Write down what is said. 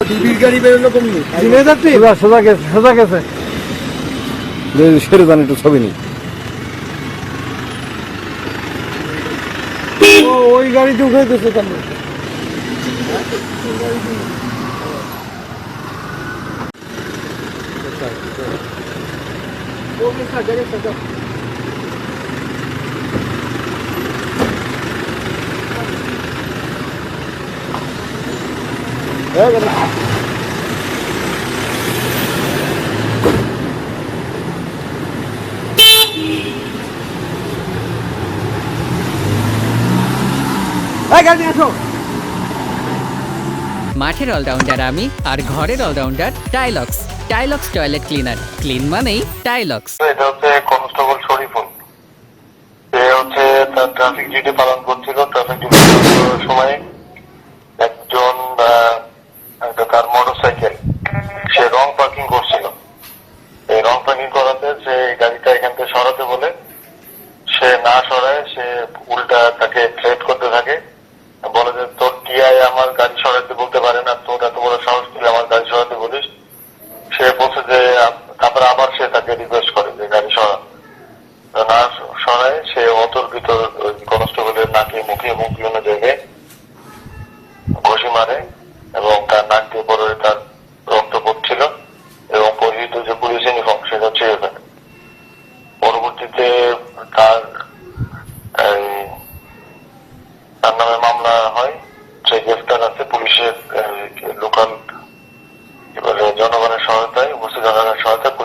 টিভির গাড়ি বেরোলো কমনি সোজা সোজা গেছে সোজা গেছে সেরে যান একটু ছবি নি ও ওই গাড়িতে উঠাইতেছে কেন মাঠের অলরাউন্ডার আমি আর ঘরের allrounder Tylox Tylox toilet cleaner clean মানেই টাইলক্স এটা হচ্ছে কনস্টেবল শরীফুল। সে হচ্ছে তার ট্রাফিক ডিউটি পালন করছিল রং পার্কিং করছিল। এই রং পার্কিং করাতে সে গাড়িটা এখান থেকে সরাতে বলে, সে না সরায়, সে উল্টা তাকে থ্রেট করতে থাকে। বলে যে, তোর টিআই আমার গাড়ি সরাতে তার তার নামে মামলা হয় সে গ্রেফতার আছে পুলিশের লোকাল জনগণের সহায়তায়, উপস্থিত জনগণের সহায়তায়